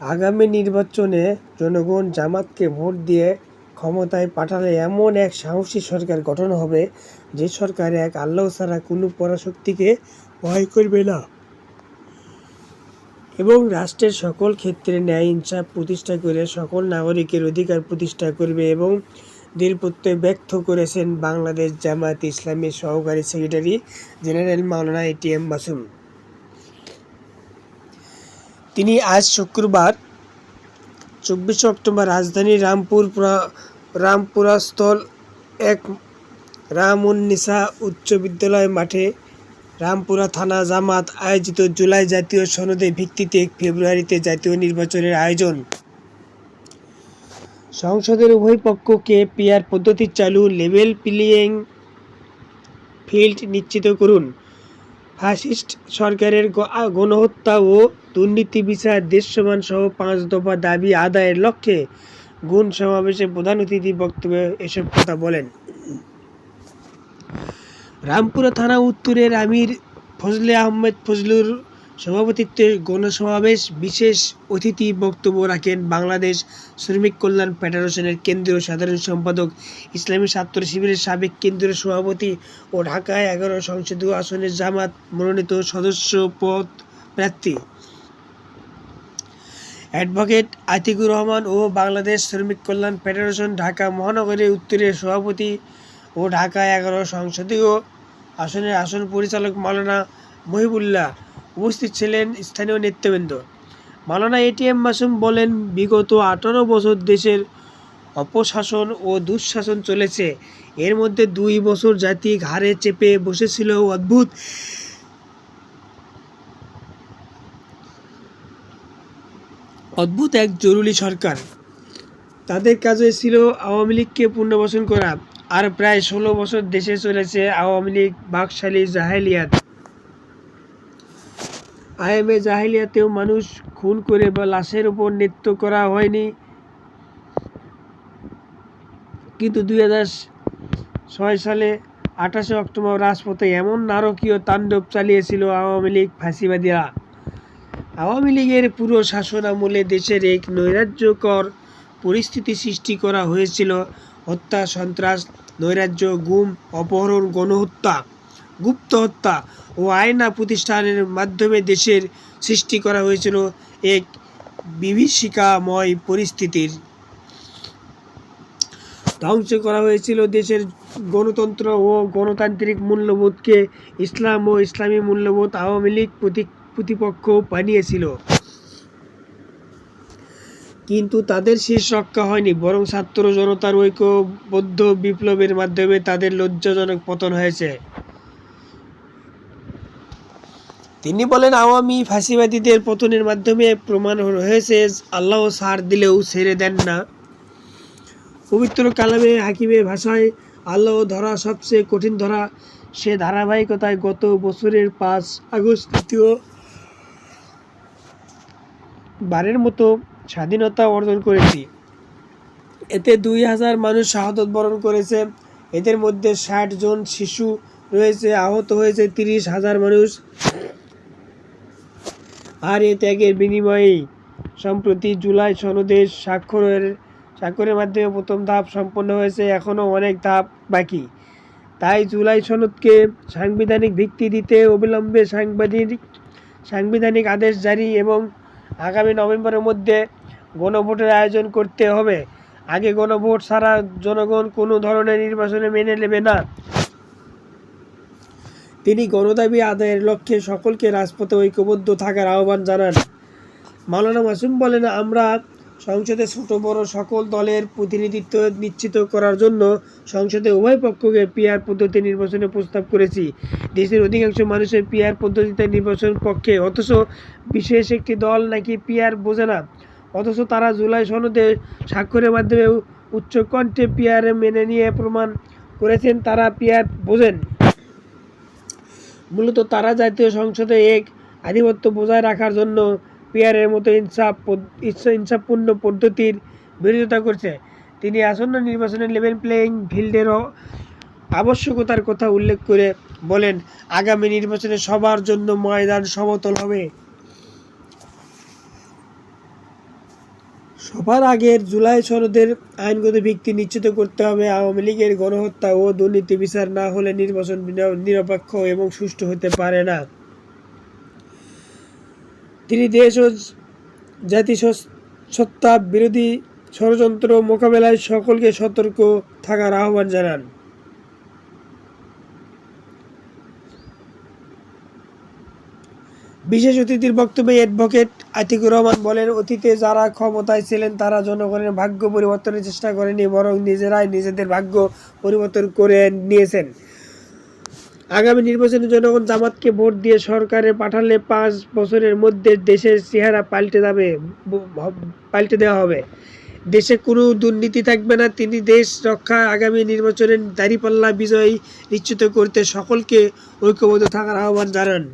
আগামী নির্বাচনে জনগণ জামাতকে ভোট দিয়ে ক্ষমতায় পাঠালে এমন এক সাহসী সরকার গঠন হবে যে সরকার এক আল্লাহ ছাড়া কোনো পরাশক্তিকে ভয় করবে না। এবং রাষ্ট্রের সকল ক্ষেত্রে ন্যায় ইনসাফ প্রতিষ্ঠা করে সকল নাগরিকের অধিকার প্রতিষ্ঠা করবে এবং দৃঢ় ব্যক্ত করেছেন বাংলাদেশ জামায়াত ইসলামের সহকারী সেক্রেটারি জেনারেল মাওলানা এটিএম মাসুম। তিনি আজ শুক্রবার, চব্বিশে অক্টোবর, রাজধানী রামপুর প্রা- রামপুরাস্থল এক রামুন্নিসা উচ্চ বিদ্যালয় মাঠে রামপুরা থানা জামাত আয়োজিত জুলাই জাতীয় সনদের ভিত্তিতে ফেব্রুয়ারিতে জাতীয় নির্বাচনের আয়োজন। সংসদের উভয় পক্ষকে পিয়ার পদ্ধতি চালু লেভেল প্লেয়িং ফিল্ড নিশ্চিত করুন। ফাসিস্ট সরকারের গণহত্যা ও দুর্নীতি বিচার দৃশ্যমান সহ পাঁচ দফা দাবি আদায়ের লক্ষ্যে গুণ সমাবেশে প্রধান অতিথি বক্তব্যে এসব কথা বলেন। রামপুরা থানা উত্তরের আমির ফজলে আহমেদ ফজলুর সভাপতিত্বে গণসমাবেশ, বিশেষ অতিথি বক্তব্য রাখেন বাংলাদেশ শ্রমিক কল্যাণ ফেডারেশনের কেন্দ্রীয় সাধারণ সম্পাদক, ইসলামী ছাত্র শিবিরের সাবেক কেন্দ্রীয় সভাপতি ও ঢাকায় এগারো সংসদীয় আসনের জামাত মনোনীত সদস্য পদ প্রার্থী। অ্যাডভোকেট আতিকুর রহমান ও বাংলাদেশ শ্রমিক কল্যাণ ফেডারেশন ঢাকা মহানগরের উত্তরের সভাপতি ও ঢাকা এগারো সংসদীয় আসনের আসন পরিচালক মালানা মহিবুল্লাহ উপস্থিত ছিলেন স্থানীয় নেতৃবৃন্দ। মাওলানা এটিএম মাসুম বলেন, বিগত আঠারো বছর দেশের অপশাসন ও দুঃশাসন চলেছে। এর মধ্যে দুই বছর জাতি ঘাড়ে চেপে বসেছিল অদ্ভুত অদ্ভুত এক জরুরি সরকার। তাদের কাজে ছিল আওয়ামী লীগকে পুনর্বাসন করা। আর প্রায় ষোলো বছর দেশে চলেছে আওয়ামী লীগ, বাকশালী, জাহেলিয়াত। আইএমএ জাহিলিয়াতেও মানুষ খুন করে বা লাশের উপর নৃত্য করা হয়নি। কিন্তু দুই ছয় সালে আঠাশে অক্টোবর রাজপথে এমন নারকীয় তাণ্ডব চালিয়েছিল আওয়ামী লীগ ফাঁসিবাদীরা। আওয়ামী লীগের পুরো শাসন আমলে দেশের এক নৈরাজ্যকর পরিস্থিতি সৃষ্টি করা হয়েছিল। হত্যা, সন্ত্রাস, নৈরাজ্য, গুম, অপহরণ, গণহত্যা, গুপ্ত হত্যা ও আয়না প্রতিষ্ঠানের মাধ্যমে দেশের সৃষ্টি করা হয়েছিল এক বিভীষিকাময় পরিস্থিতির। ধ্বংস করা হয়েছিল দেশের গণতন্ত্র ও গণতান্ত্রিক মূল্যবোধকে। ইসলাম ও ইসলামী মূল্যবোধ আওয়ামী লীগ প্রতি- প্রতিপক্ষ বানিয়েছিল। কিন্তু তাদের শেষ রক্ষা হয়নি, বরং ছাত্র জনতার ঐক্যবদ্ধ বিপ্লবের মাধ্যমে তাদের লজ্জাজনক পতন হয়েছে। তিনি বলেন, আওয়ামী ফাঁসিবাদীদের পতনের মাধ্যমে প্রমাণ হয়েছে আল্লাহ সার দিলেও ছেড়ে দেন না। পবিত্র কালামে হাকিমের ভাষায়, আল্লাহ ধরা সবচেয়ে কঠিন ধরা সে ধারাবাহিকতায় গত বছরের পাঁচ আগস্ট তৃতীয় বারের মতো স্বাধীনতা অর্জন করেছি। এতে দুই হাজার মানুষ শাহাদত বরণ করেছে। এদের মধ্যে ষাট জন শিশু রয়েছে, আহত হয়েছে তিরিশ হাজার মানুষ। আর এ ত্যাগের বিনিময়েই সম্প্রতি জুলাই সনদে স্বাক্ষরের স্বাক্ষরের মাধ্যমে প্রথম ধাপ সম্পন্ন হয়েছে এখনও অনেক ধাপ বাকি। তাই জুলাই সনদকে সাংবিধানিক ভিত্তি দিতে অবিলম্বে সাংবিধানিক সাংবিধানিক আদেশ জারি এবং আগামী নভেম্বরের মধ্যে গণভোটের আয়োজন করতে হবে। আগে গণভোট ছাড়া জনগণ কোনো ধরনের নির্বাচনে মেনে নেবে না। তিনি গণদাবি আদায়ের লক্ষ্যে সকলকে রাজপথে ঐক্যবদ্ধ থাকার আহ্বান জানান। মাওলানা মাসুম বলেন, আমরা সংসদে ছোট, বড় সকল দলের প্রতিনিধিত্ব নিশ্চিত করার জন্য সংসদে উভয় পক্ষকে পিআর পদ্ধতি নির্বাচনের প্রস্তাব করেছি। দেশের অধিকাংশ মানুষের পিআর পদ্ধতিতে নির্বাচন পক্ষে, অথচ বিশেষ একটি দল নাকি পিআর বোঝে না। অথচ তারা জুলাই সনদে স্বাক্ষরের মাধ্যমে উচ্চকণ্ঠে উচ্চ পিআর মেনে নিয়ে প্রমাণ করেছেন, তারা পিআর বোঝেন। মূলত তারা জাতীয় সংসদে এক আধিপত্য বজায় রাখার জন্য পিয়ারের মতো ইনসাফ ইনসাফপূর্ণ পদ্ধতির বিরোধিতা করছে। তিনি আসন্ন নির্বাচনে লেভেল প্লেয়িং ফিল্ডেরও আবশ্যকতার কথা উল্লেখ করে বলেন, আগামী নির্বাচনে সবার জন্য ময়দান সমতল হবে। সবার আগের জুলাই সনদের আইনগত ভিত্তি নিশ্চিত করতে হবে। আওয়ামী লীগের গণহত্যা ও দুর্নীতি বিচার না হলে নির্বাচন নিরপেক্ষ এবং সুষ্ঠু হতে পারে না। তিনি দেশ ও জাতি জাতিসত্তা বিরোধী ষড়যন্ত্র মোকাবেলায় সকলকে সতর্ক থাকার আহ্বান জানান। বিশেষ অতিথির বক্তব্যে অ্যাডভোকেট আতিকুর রহমান বলেন, অতীতে যারা ক্ষমতায় ছিলেন, তারা জনগণের ভাগ্য পরিবর্তনের চেষ্টা করেনি, বরং নিজেরাই নিজেদের ভাগ্য পরিবর্তন করে নিয়েছেন। আগামী নির্বাচনে জনগণ জামাতকে ভোট দিয়ে সরকারে পাঠালে পাঁচ বছরের মধ্যে দেশের চেহারা পাল্টে যাবে পাল্টে দেওয়া হবে। দেশে কোনো দুর্নীতি থাকবে না, তিনি দেশ রক্ষা আগামী নির্বাচনের দাঁড়িপাল্লা বিজয় নিশ্চিত করতে সকলকে ঐক্যবদ্ধ থাকার আহ্বান জানান।